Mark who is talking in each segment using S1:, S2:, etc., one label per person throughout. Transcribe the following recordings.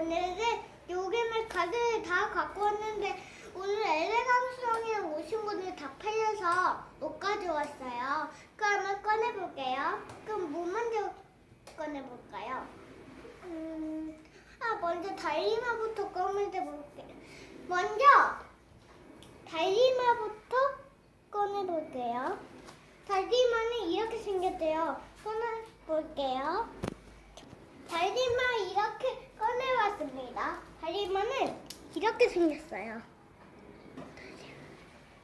S1: 오늘은 요괴물 카드를 다 갖고 왔는데 오늘 엘레강성에 오신 분들 다 팔려서 못 가져왔어요. 그러면 꺼내볼게요. 그럼 뭐 먼저 꺼내볼까요? 음, 아 먼저 달리마부터 꺼내볼게요. 먼저 달리마부터 꺼내볼게요. 달리마는 이렇게 생겼대요. 꺼내볼게요. 달리마 이렇게 꺼내왔습니다. 달리마는 이렇게 생겼어요.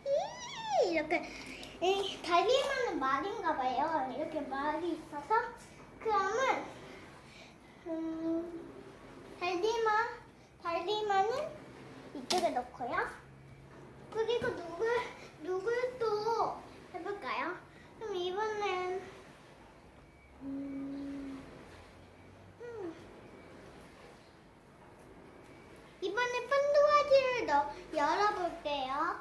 S1: 이- 이렇게 이 달리마는 말인가 봐요. 이렇게 말이 있어서 그러면 음, 달리마 달리마는 이쪽에 넣고요. 그리고 누굴 누굴 또 해볼까요? 그럼 이번엔 음, 음. 이번에 판도라지를 넣, 열어볼게요.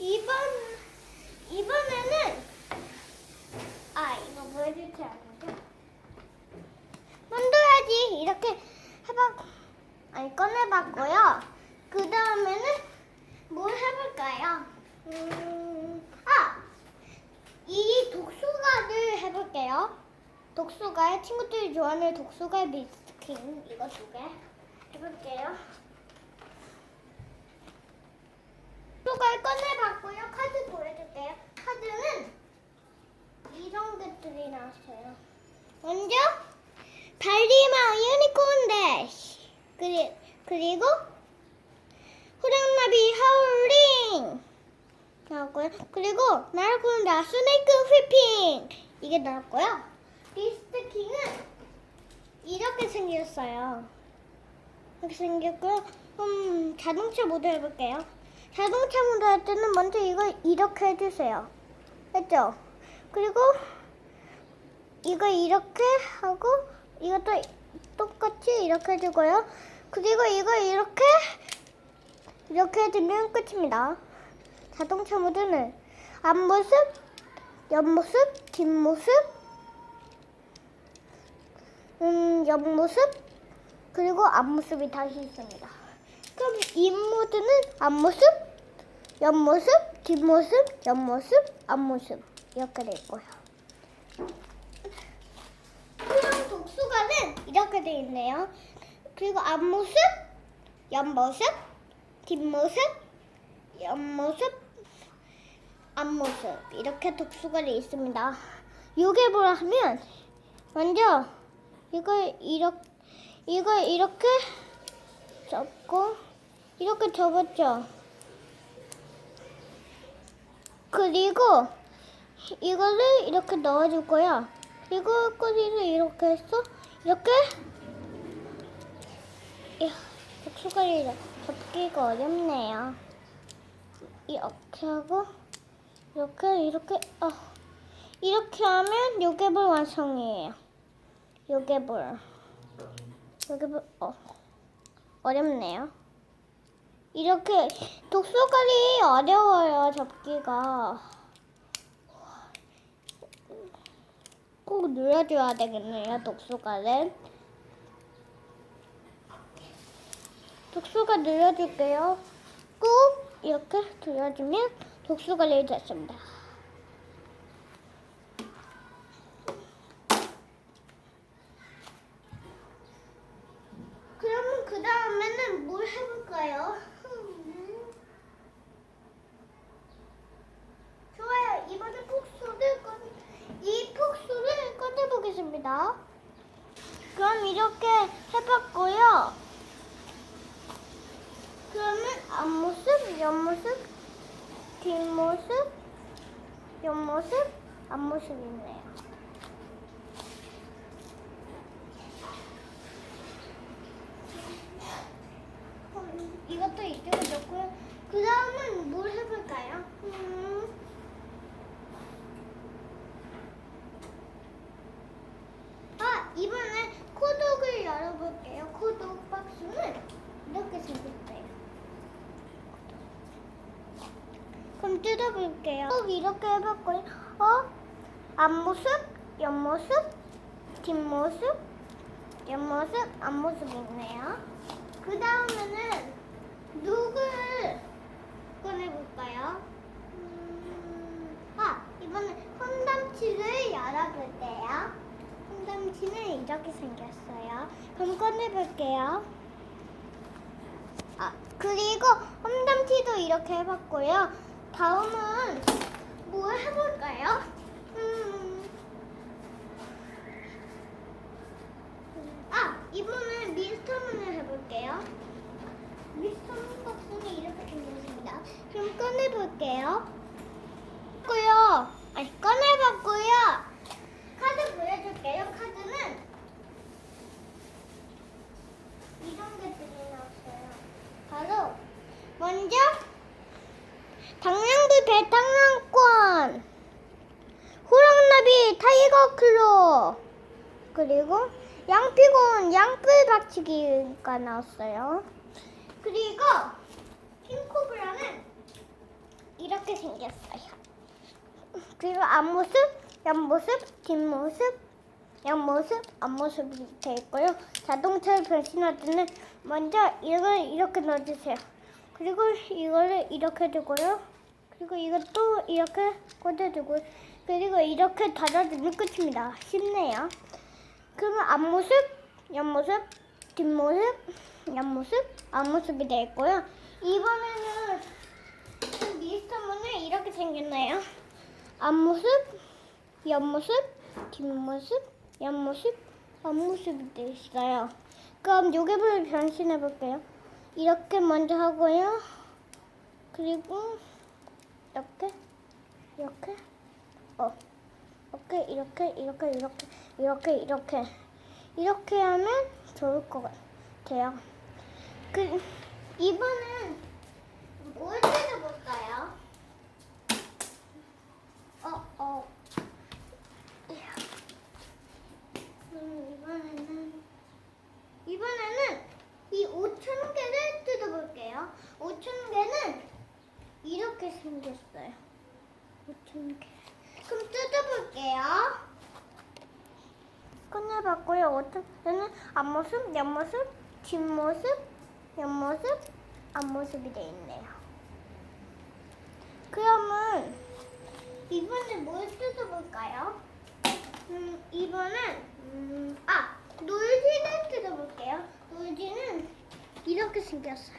S1: 이번 이번에는 아 이거 보여줄지 않는데 판도라지 이렇게 해봐 아니 꺼내봤고요. 그 다음에는 뭘 해볼까요? 음, 아! 이 독수가를 해볼게요. 독수가 친구들이 좋아하는 독수가 미스 킨 이거 두 개 해볼게요. 독수가를 꺼내봤고요. 카드 보여줄게요. 카드는 이런 것들이 나왔어요. 먼저 달리마 유니콘 대시 그리, 그리고 호랑나비 하울링 나왔고요. 그리고 나르콘다 스네이크 휘핑 이게 나왔고요. 리스트 킹은 이렇게 생겼어요. 이렇게 생겼고요. 음, 자동차 모드 해볼게요. 자동차 모드 할 때는 먼저 이거 이렇게 해주세요. 했죠? 그리고 이거 이렇게 하고 이것도 똑같이 이렇게 해주고요. 그리고 이거 이렇게 이렇게 해주면 끝입니다. 자동차 모드는 앞모습, 옆모습, 뒷모습, 음, 옆모습, 그리고 앞모습이 다시 있습니다. 그럼 이 모드는 앞모습, 옆모습, 뒷모습, 옆모습, 앞모습? 이렇게 돼 있고요. 그럼 독수가는 이렇게 돼 있네요. 그리고 앞모습, 옆모습, 뒷모습, 옆모습, 앞모습. 이렇게 독수가이 있습니다. 요게 뭐라 하면 먼저 이걸 이렇게 이걸 이렇게 접고 이렇게 접었죠. 그리고 이거를 이렇게 넣어줄 거야. 그리고 꼬리를 이렇게 해서 이렇게 독수가리 접기가 어렵네요. 이렇게 하고 이렇게 이렇게 어 이렇게 하면 요괴볼 완성이에요. 요괴볼 요괴볼 어 어렵네요. 이렇게 독수가리 어려워요 접기가. 꼭 눌러줘야 되겠네요 독수가는. 독수가 눌러줄게요. 꾹 이렇게 눌러주면 독수가 내렸습니다. 그러면 그 다음에는 뭘 해볼까요? 좋아요. 이번에 폭소를 꺼, 이 폭소를 꺼내보겠습니다. 그럼 이렇게 해봤고요. 그러면 앞모습, 옆모습, 뒷모습, 옆모습, 앞모습 있네요. 음, 이것도 이쪽에 넣고요. 그 다음은 뭘 해볼까요? 음, 아, 이번에 코독을 열어볼게요. 코독 박스는 이렇게 생겼어요. 뜯어볼게요. 꼭 이렇게 해봤고요. 어? 앞모습, 옆모습, 뒷모습, 옆모습, 앞모습이 있네요. 그 다음에는 누구를 꺼내볼까요? 음, 아, 이번에 홈담치를 열어볼게요. 홈담치는 이렇게 생겼어요. 그럼 꺼내볼게요. 아, 그리고 홈담치도 이렇게 해봤고요. 다음은 뭘 해볼까요? 음, 아, 이번엔 미스터문을 해볼게요. 미스터문 박스는 이렇게 생겼습니다. 그럼 꺼내볼게요. 고요. 아니, 꺼내봤고요. 카드 보여줄게요. 카드는 이런 것들이 나왔어요. 바로 먼저 당랑불 배당랑권 호랑나비 타이거 클로 그리고 양피곤 양뿔 박치기가 나왔어요. 그리고 킹코브라는 이렇게 생겼어요. 그리고 앞모습, 옆모습, 뒷모습, 옆모습, 앞모습이 되어 있고요. 자동차를 변신할 때는 먼저 이걸 이렇게 넣어주세요. 그리고 이거를 이렇게 두고요. 그리고 이것도 이렇게 꽂아주고 그리고 이렇게 닫아주면 끝입니다. 쉽네요. 그러면 앞모습, 옆모습, 뒷모습, 옆모습, 앞모습이 되어 있고요. 이번에는 미스터 문은 이렇게 생겼네요. 앞모습, 옆모습, 뒷모습, 옆모습, 앞모습이 되어 있어요. 그럼 요괴불을 변신해 볼게요. 이렇게 먼저 하고요. 그리고 이렇게, 이렇게, 어, 이렇게, 이렇게, 이렇게, 이렇게, 이렇게, 이렇게, 이렇게 하면 좋을 것 같아요. 그 이번엔 뭘 뜯어볼까요? 어, 어. 음, 이번에는 이번에는 이 5천 개를 뜯어볼게요. 5천 개는 이렇게 생겼어요. 5천 개. 그럼 뜯어볼게요. 꺼내봤고요. 5천 개는 앞모습, 옆모습, 뒷모습, 옆모습, 앞모습이 돼 있네요. 그러면 이번에 뭘 뜯어볼까요? 음, 이번엔 음, 아 놀지를 뜯어볼게요. 놀지는 이렇게 생겼어요.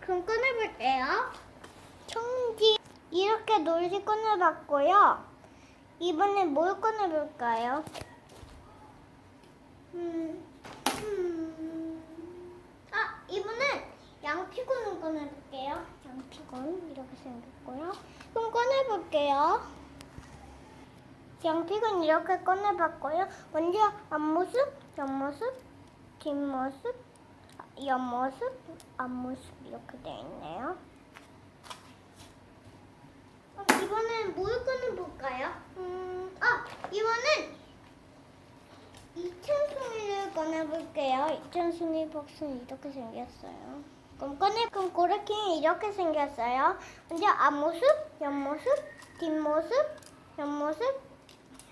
S1: 그럼 꺼내볼게요. 청지 이렇게 놀지 꺼내봤고요. 이번엔 뭘 꺼내볼까요? 음, 음, 아 이번엔 양피곤을 꺼내볼게요. 양피곤 이렇게 생겼고요. 그럼 꺼내볼게요. 양피곤 이렇게 꺼내봤고요. 먼저 앞모습, 옆모습, 뒷모습, 옆모습, 앞모습 이렇게 되어 있네요. 이번엔 뭘 꺼내볼까요? 음, 아 이번엔 이천송이를 꺼내볼게요. 이천송이 박스는 이렇게 생겼어요. 그럼 꺼내 그럼 고래킹이 이렇게 생겼어요. 먼저 앞모습, 옆모습, 뒷모습, 옆모습,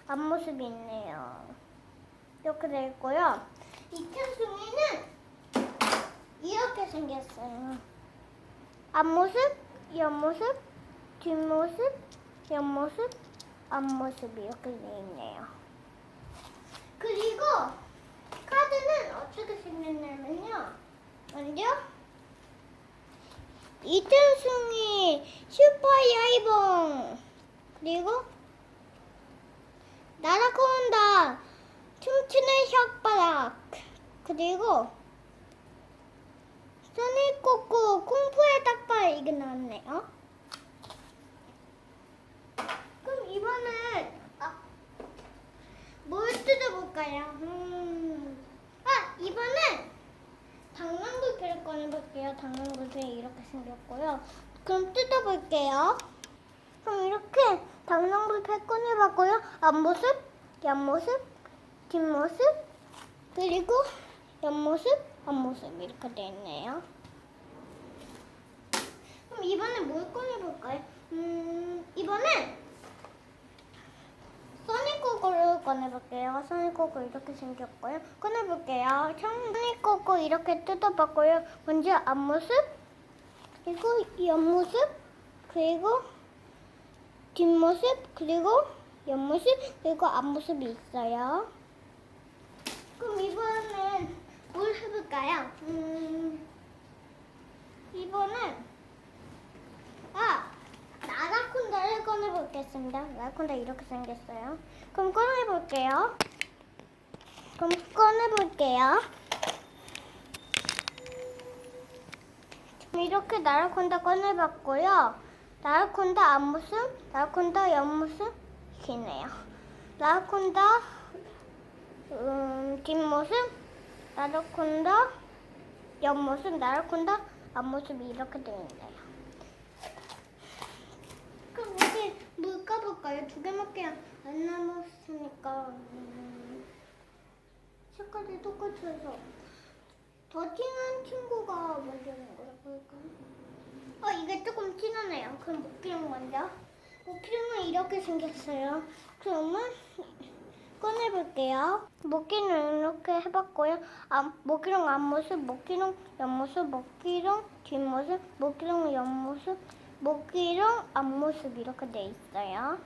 S1: 앞모습이 있네요. 이렇게 되어 있고요. 이천송이는 이렇게 생겼어요. 앞모습, 옆모습, 뒷모습, 옆모습, 앞모습이 이렇게 되어 있네요. 그리고 카드는 어떻게 생겼냐면요. 먼저 이틀승이 슈퍼 야이봉 그리고 나라고 온다 춤추는 혓바닥 그리고 소니꼬꼬 콩푸의 닭발 이게 나왔네요. 그럼 이번엔 아, 뭘 뜯어볼까요? 음, 아 이번엔 당랑불패를 꺼내볼게요. 당랑불패 이렇게 생겼고요. 그럼 뜯어볼게요. 그럼 이렇게 당랑불패 꺼내봤고요. 앞모습, 옆모습, 뒷모습, 그리고 옆모습, 앞모습 이렇게 되어 있네요. 그럼 이번엔 뭘 꺼내볼까요? 음, 이번엔 써니코 꼬꼬를 꺼내볼게요. 꼬꼬 이렇게 생겼고요. 꺼내볼게요. 소니 꼬꼬 이렇게 뜯어봤고요. 먼저 앞모습, 그리고 옆모습, 그리고 뒷모습, 그리고 옆모습, 그리고 앞모습이 있어요. 그럼 이번엔 뭘 해볼까요? 음, 이번엔 아 나라콘다를 꺼내보겠습니다. 나라콘다 이렇게 생겼어요. 그럼 꺼내볼게요. 그럼 꺼내볼게요. 이렇게 나라콘다 꺼내봤고요. 나라콘다 앞모습, 나라콘다 옆모습 이네요. 나라콘다 음, 뒷모습, 나라콘다 옆모습, 나라콘다 앞모습이 이렇게 되어 있네요. 그럼 이제 물 까볼까요? 안 남았으니까 음, 색깔이 똑같아서 더 진한 친구가 먼저 거라 볼까요? 어 이게 조금 진하네요. 그럼 목기름 먼저. 목기름은 이렇게 생겼어요. 그러면 꺼내볼게요. 목기름 이렇게 해봤고요. 아, 목기름 앞모습, 목기름 옆모습, 목기름 뒷모습, 목기름 옆모습, 목기름 앞모습 이렇게 돼 있어요.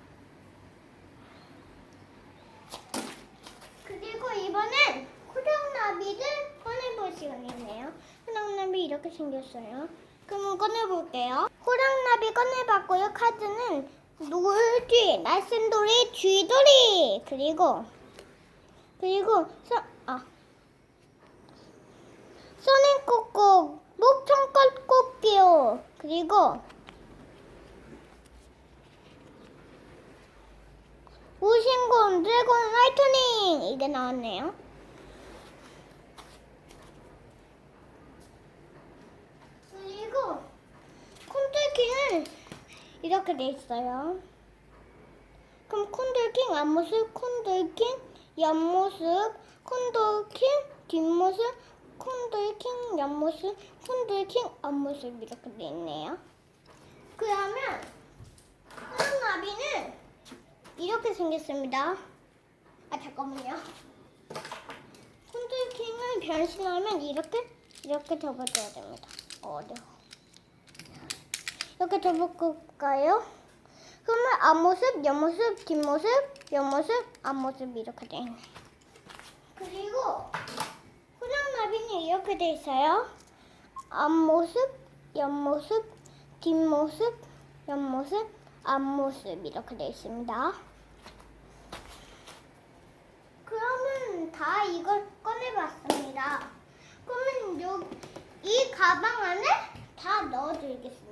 S1: 그리고 이번엔 호랑나비를 꺼내볼 시간이네요. 호랑나비 이렇게 생겼어요. 그럼 꺼내볼게요. 호랑나비 꺼내봤고요. 카드는 놀쥐, 날쌘돌이, 쥐돌이 그리고 그리고 서, 아 소년꽃꽃, 목청꽃 꽃기요. 그리고 우신곤, 드래곤, 라이트닝 이게 나왔네요. 그리고 콘들킹은 이렇게 돼 있어요. 그럼 콘들킹 앞모습, 콘들킹 옆모습, 콘들킹 뒷모습, 콘들킹 옆모습, 콘들킹 앞모습 이렇게 돼 있네요. 그러면 호랑나비는 이렇게 생겼습니다. 아 잠깐만요. 콘들킹을 변신하면 이렇게 이렇게 접어줘야 됩니다. 어려워. 이렇게 접어볼까요? 그러면 앞모습, 옆모습, 뒷모습, 옆모습, 앞모습 이렇게 돼 있네. 그리고 호랑나비는 이렇게 돼 있어요. 앞모습, 옆모습, 뒷모습, 옆모습, 앞모습 이렇게 돼 있습니다. 그러면 다 이걸 꺼내봤습니다. 그러면 요, 이 가방 안에 다 넣어드리겠습니다.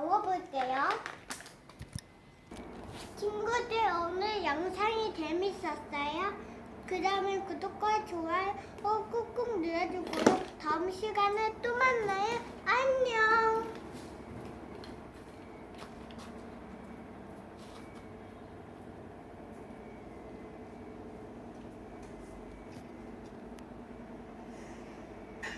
S1: 넣어볼게요. 친구들 오늘 영상이 재밌었어요? 그러면 구독과 좋아요 꼭 꾹꾹 눌러주고요. 다음 시간에 또 만나요. 안녕.